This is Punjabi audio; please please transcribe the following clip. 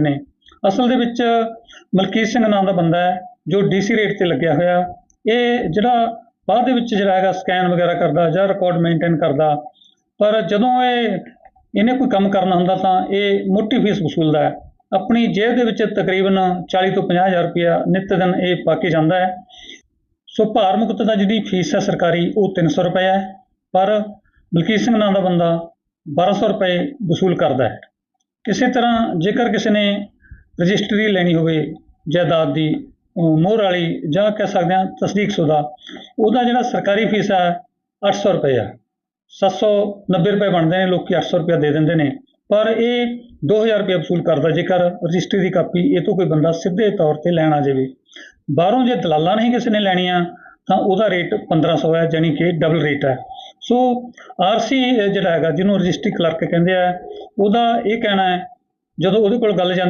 ਨੇ। ਅਸਲ ਦੇ ਵਿੱਚ ਮਲਕੀਤ ਸਿੰਘ ਨਾਮ ਦਾ ਬੰਦਾ ਹੈ, ਜੋ ਡੀਸੀ ਰੇਟ ਤੇ ਲੱਗਿਆ ਹੋਇਆ। ਇਹ ਜਿਹੜਾ ਬਾਅਦ ਦੇ ਵਿੱਚ ਜਿਹੜਾ ਹੈਗਾ ਸਕੈਨ ਵਗੈਰਾ ਕਰਦਾ ਜਾਂ ਰਿਕਾਰਡ ਮੇਨਟੇਨ ਕਰਦਾ, ਪਰ ਜਦੋਂ ਇਹ ਇਹਨੇ ਕੋਈ ਕੰਮ ਕਰਨਾ ਹੁੰਦਾ ਤਾਂ ਇਹ ਮੋਟੀ ਫੀਸ ਵਸੂਲਦਾ ਹੈ। ਆਪਣੀ ਜੇਬ ਦੇ ਵਿੱਚ ਤਕਰੀਬਨ 40 ਤੋਂ 50 ਹਜ਼ਾਰ ਰੁਪਇਆ ਨਿਤ ਦਿਨ ਇਹ ਪਾ ਕੇ ਜਾਂਦਾ ਹੈ। ਸੋ ਭਾਰ ਮੁਕਤ ਦਾ ਜਿਹੜੀ ਫੀਸ ਹੈ ਸਰਕਾਰੀ, ਉਹ 300 ਰੁਪਏ ਹੈ। ਪਰ ਮਲਕੀਤ ਸਿੰਘ ਨਾਂ ਦਾ ਬੰਦਾ 1200 ਰੁਪਏ ਵਸੂਲ ਕਰਦਾ ਹੈ। ਇਸੇ ਤਰ੍ਹਾਂ ਜੇਕਰ ਕਿਸੇ ਨੇ ਰਜਿਸਟਰੀ ਲੈਣੀ ਹੋਵੇ ਜਾਇਦਾਦ ਦੀ ਮੋਹਰ ਵਾਲੀ ਜਾਂ ਕਹਿ ਸਕਦੇ ਹਾਂ ਤਸਦੀਕਸ਼ੁਦਾ ਉਹਦਾ ਜਿਹੜਾ ਸਰਕਾਰੀ ਫੀਸ ਹੈ ਅੱਠ ਸੌ ਰੁਪਏ ਆ। ਸੱਤ ਸੌ ਨੱਬੇ ਰੁਪਏ ਬਣਦੇ ਨੇ, ਲੋਕ ਅੱਠ ਸੌ ਰੁਪਏ ਦੇ ਦਿੰਦੇ ਨੇ। ਪਰ ਇਹ 2000 ਰੁਪਏ ਵਸੂਲ ਕਰਦਾ, ਜੇਕਰ ਰਜਿਸਟਰੀ ਦੀ ਕਾਪੀ ਇਹ ਤੋਂ ਕੋਈ ਬੰਦਾ ਸਿੱਧੇ ਤੌਰ ਤੇ ਲੈਣ ਆ ਜਾਵੇ। ਬਾਹਰੋਂ ਜੇ ਦਲਾਲਾਂ ਨਹੀਂ ਕਿਸੇ ਨੇ ਲੈਣੀਆਂ, ਤਾਂ ਉਹਦਾ ਰੇਟ 1500 ਹੈ ਜਾਨੀ ਕਿ ਡਬਲ ਰੇਟ ਹੈ। ਸੋ ਆਰਸੀ ਜਿਹੜਾ ਹੈਗਾ, ਜਿਹਨੂੰ ਰਜਿਸਟਰੀ ਕਲਰਕ ਕਹਿੰਦੇ ਆ ਉਹਦਾ ਇਹ ਕਹਿਣਾ ਹੈ ਜਦੋਂ ਉਹਦੇ ਕੋਲ ਗੱਲ ਜਾਂਦੀ